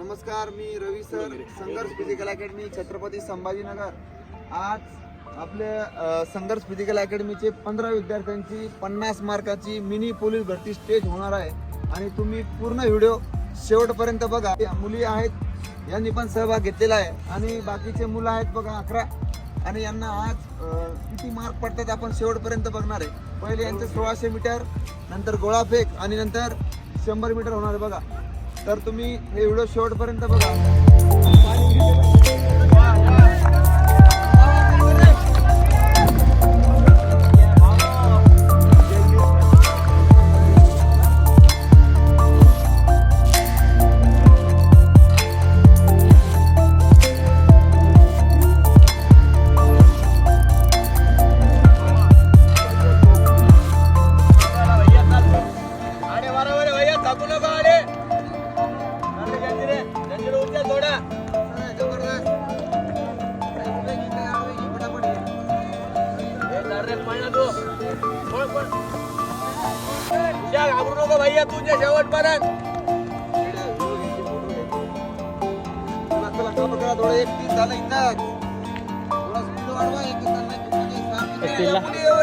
नमस्कार मी Ravi sir Sangharsh physical academy Chhatrapati Sambhajinagar. आज आपल्या संघर्ष फिजिकल अकॅडमीचे पंधरा विद्यार्थ्यांची पन्नास मार्काची मिनी पोलीस भरती स्टेज होणार आहे. आणि तुम्ही पूर्ण व्हिडिओ शेवटपर्यंत बघा. या मुली आहेत यांनी पण सहभाग घेतलेला आहे. आणि बाकीचे मुलं आहेत बघा अकरा. आणि यांना आज किती मार्क पडतात आपण शेवटपर्यंत बघणार आहे. पहिले यांचं सोळाशे मीटर नंतर गोळाफेक आणि नंतर शंभर मीटर होणार आहे बघा. तर तुम्ही हे व्हिडिओ शेवटपर्यंत बघा. थोडा speed वाढवा, एक तास नाही, तुम्ही सहा मिनिटं. पुढे येऊ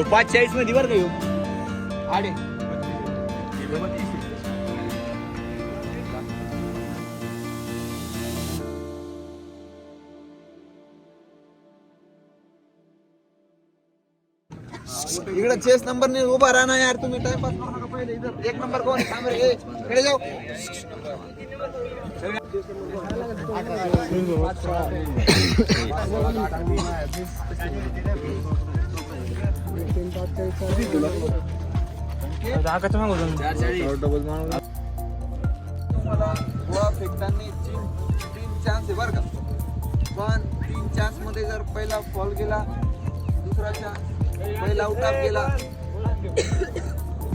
यो पाच चाळीसमध्ये बरं का यो आडे. इकडे चेस नंबर ने उभा राहणार यार तुम्ही. टाइमपास करू नका पहिले इधर एक नंबर कोण? थांब रे. ए, इकडे जाऊ. तुम्हाला गोळा फेकताना तीन तीन चान्स आहे बरं का पण तीन चान्समध्ये जर पहिला फॉल गेला दुसरा चान्स पहिला आउट गेला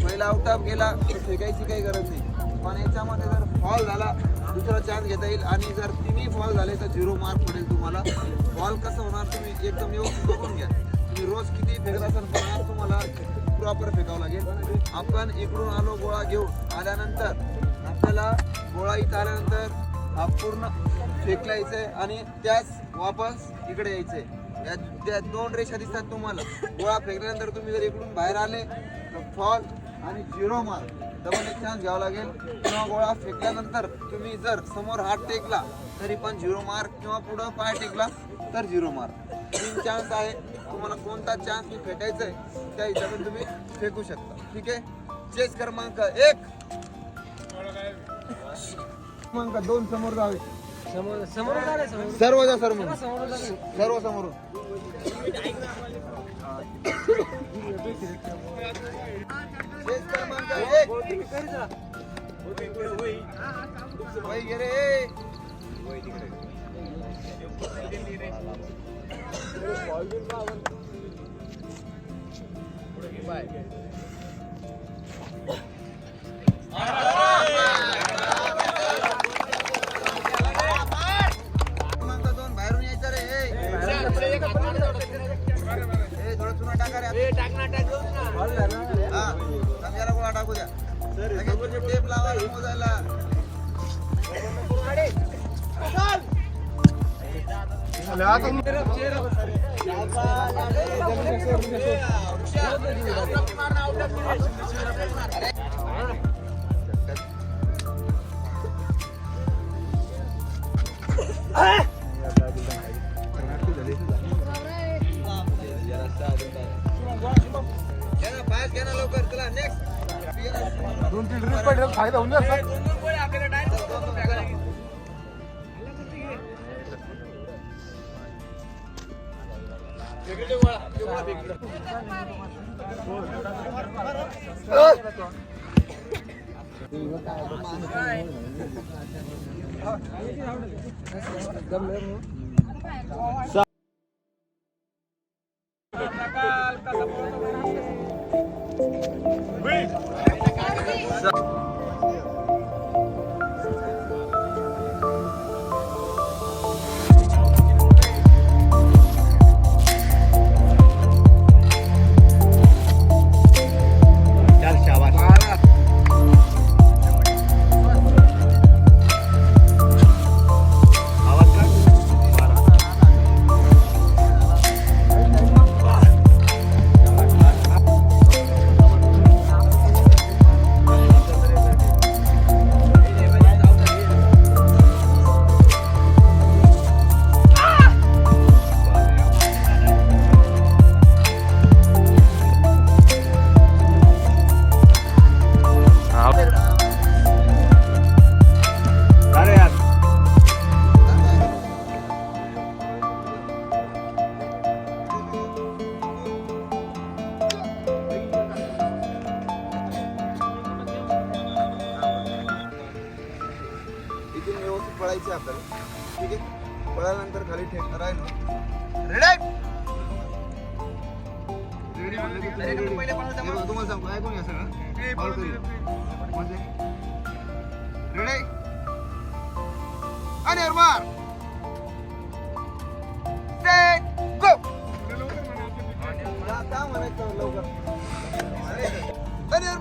पहिला आउट गेला तर फेकायची काही गरज नाही पण याच्यामध्ये जर फॉल झाला दुसरा चान्स घेता येईल. आणि जर तिन्ही फॉल झाले तर झिरो मार्क मिळेल तुम्हाला. फॉल कसं होणार तुम्ही एकदम येऊन बघून घ्या. तुम्ही रोज किती फेकत असाल पण तुम्हाला प्रॉपर फेकावं लागेल. आपण इकडून आलो गोळा घेऊन आल्यानंतर आपल्याला गोळा इथं आल्यानंतर हा पूर्ण फेकला आहे आणि त्याच वापस इकडे यायचंय. या त्या दोन रेषा दिसतात तुम्हाला. गोळा फेकल्यानंतर तुम्ही जर इकडून बाहेर आले तर फॉल आणि झिरो मार डबल एक चान्स घ्यावा लागेल. किंवा गोळा फेकल्यानंतर तुम्ही जर समोर हात टेकला तरी पण झिरो मार्क किंवा पुढं पाय टेकला तर झिरो मार्क तीन चान्स आहे. तुम्हाला कोणता चान्स मी फेकायचा आहे त्या हिशोबाने तुम्ही फेकू शकता. ठीक आहे? चेस क्रमांक एक. क्रमांक दोन समोर जावे. सर्व जा सर्व सर्व समोरून. चेस क्रमांक एक. वही घे रे दोन तीन ड्रिप पडले फायदा होऊन जात ए, दोन दोन गोळे आपल्याला डायरेक्ट दोन दोन टाकायला लागेल. इकडे गोळा, इकडे गोळा, इकडे. इथून व्यवस्थित पळायचे आपल्याला. ठीक आहे? पळाल्यानंतर खाली ठेक राहिलो रेडी रेडी म्हणलं की तुम्ही ready. हे बघा, तुम्हाला सांगतो ऐकून घ्या सगळं. करूया. म्हणजे? रेडी आणि गो का म्हणायचं लवकर? आणि यार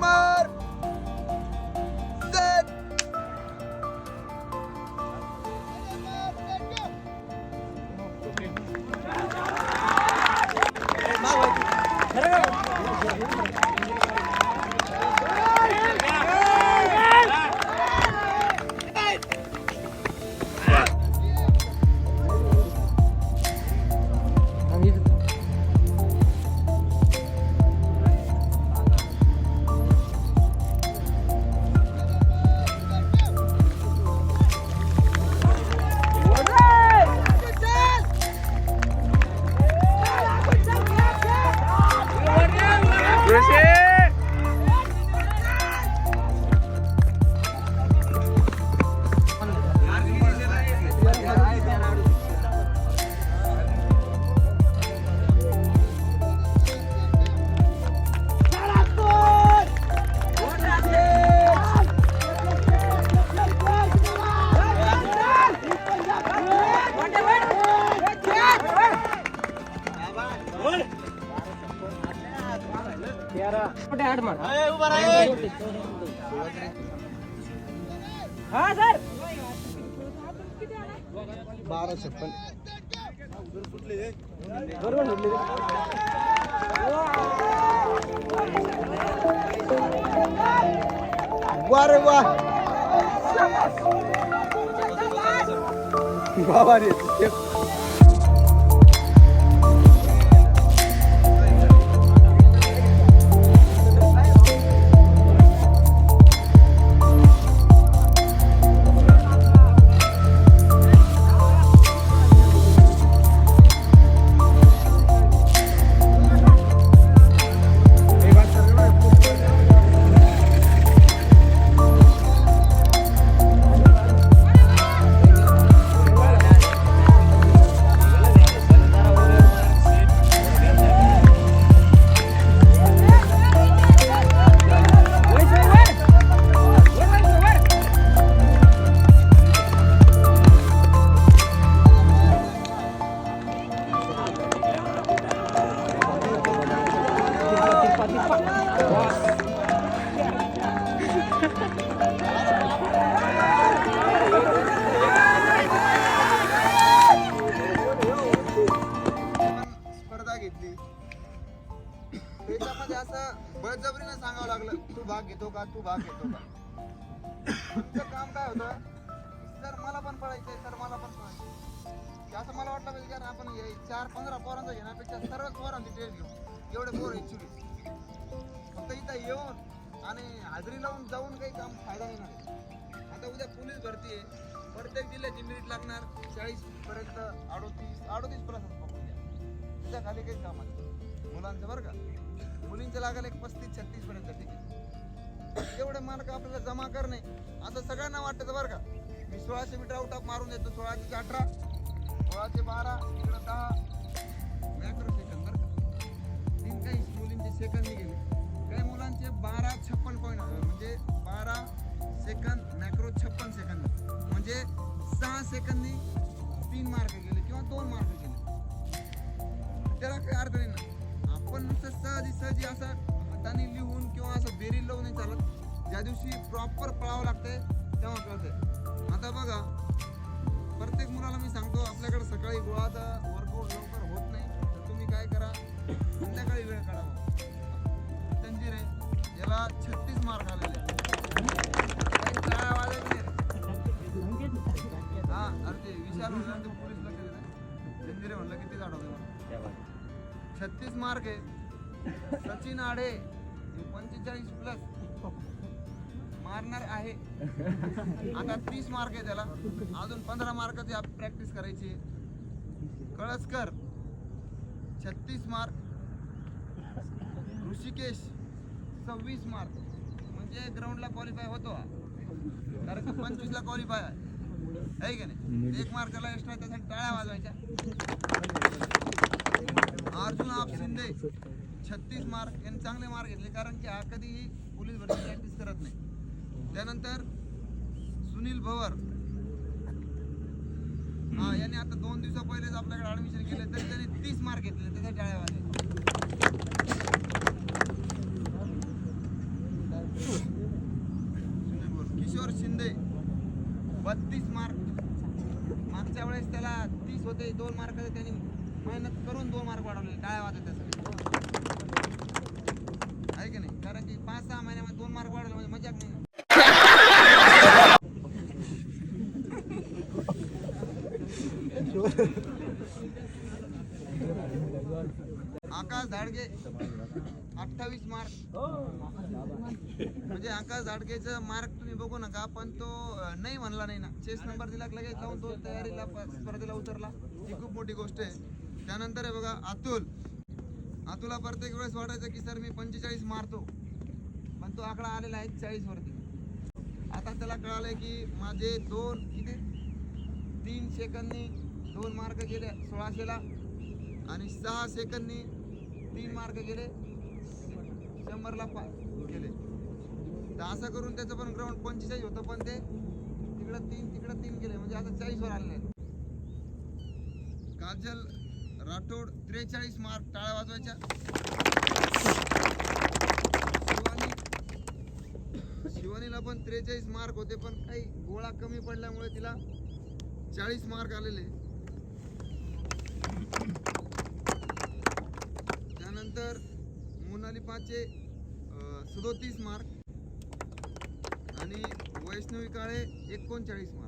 बारा छप्पन वा रे वा बाबा रे होती. त्याच्यामध्ये असं बळजबरीनं सांगावं लागलं तू भाग घेतो का? तू भाग घेतो का? तुमचं काम काय होतं? सर मला पण पळायचंय सर मला पण पळायचंय असं मला वाटलं पाहिजे कारण आपण हे चार पंधरा पोरांचा घेण्यापेक्षा सर्वच पोरांची ट्रेन घेऊ. एवढे पोर इच्छुली फक्त इथं येऊन आणि हाजरी लावून जाऊन काही काम फायदा नाही आता उद्या पोलीस भरती आहे प्रत्येक जिल्ह्याची मिनिट लागणार. चाळीस पर्यंत अडोतीस अडोतीस द्या खाली काही काम आहे मुलांचं बरं का? मुलींचं लागेल एक पस्तीस छत्तीस पर्यंत तिकीट एवढे मार्क आपल्याला जमा करणे असं सगळ्यांना वाटतं बरं का? मी सोळाशे मीटर आउट ऑफ मारून देतो सोळाशे अठरा सोळाशे बारा इकडं दहा. मॅक्रो सेकंद बरं का? तीन काही मुलींचे सेकंद गेले काही मुलांचे बारा छप्पन पॉईंट म्हणजे बारा सेकंद मॅक्रो छप्पन सेकंद म्हणजे सहा सेकंदनी तीन मार्क गेले किंवा दोन मार्क गेले. त्याला काही अर्थ नाही ना. आपण नुसतं सहजी सहजी असं हाताने लिहून किंवा असं बेरी लावून नाही चालत. ज्या दिवशी प्रॉपर पळावं लागतंय तेव्हा कळतंय. आता बघा प्रत्येक मुलाला मी सांगतो आपल्याकडे सकाळी गोळाचा वर्कआउट लवकर होत नाही. तर तुम्ही काय करा संध्याकाळी वेळ काढावा तंजीर आहे याला छत्तीस मार्क आलेले आहेत. हा अरे ते विशाल म्हणलं ते पोलीस लक्ष देत नाही. तंजीर म्हणलं किती झाड छत्तीस मार्क आहे. सचिन आडे पंचेचाळीस प्लस मारणार आहे. आता तीस मार्क आहे त्याला. अजून पंधरा मार्काची प्रॅक्टिस करायची आहे. कळसकर छत्तीस मार्क. ऋषिकेश सव्वीस मार्क. म्हणजे ग्राउंडला क्वालिफाय होतो हा. कारण की पंचवीसला क्वालिफाय आहे. है की नाही? एक मार्काला एक्स्ट्रा त्यासाठी टाळ्या वाजवायच्या. अर्जुन आप शिंदे छत्तीस मार्क यांनी चांगले मार्क घेतले कारण की हा कधीही पोलीस भरती प्रॅक्टिस करत नाही. त्यानंतर सुनील भवर. हा यांनी आता दोन दिवसा पहिलेच आपल्याकडे ऍडमिशन केले तरी त्यांनी तीस मार्क घेतले त्याच्या टाळ्या किशोर शिंदे बत्तीस मार्क मागच्या वेळेस त्याला तीस होते दोन मार्क त्यांनी मेहनत करून दोन मार्क वाढवले टाळ्या वाजत त्यासाठी आहे की नाही? कारण की पाच सहा महिन्यामध्ये दोन मार्क वाढवले म्हणजे मजाक नाही. आकाश धाडगे अठ्ठावीस मार्क म्हणजे आकाश झाडकेचं मार्क तुम्ही बघू नका पण तो नाही म्हणला नाही ना. चेस नंबर दिला की लगेच जाऊन तो तयारीला स्पर्धेला उतरला. ही खूप मोठी गोष्ट आहे. त्यानंतर आहे बघा अतुल. अतुला प्रत्येक वेळेस वाटायचं की सर मी पंचेचाळीस मारतो. पण तो आकडा आलेला आहे चाळीस वरती. आता त्याला कळालंय की माझे दोन किती? तीन सेकंदनी दोन मार्क गेले सोळाशेला आणि सहा सेकंदनी तीन मार्क गेले शंभरला पा गेले. तर असं करून त्याचं पण ग्राउंड पंचेचाळीस होतं पण ते तिकडं तीन तिकडं तीन गेले. म्हणजे आता चाळीसवर आले आहेत. काजल राठोड त्रेचाळीस मार्क टाळ्या वाजवायच्या. शिवानी शिवानीला पण त्रेचाळीस मार्क होते पण काही गोळा कमी पडल्यामुळे तिला चाळीस मार्क आलेले. त्यानंतर मोनाली पाचे सदोतीस मार्क आणि वैष्णवी काळे एकोणचाळीस मार्क.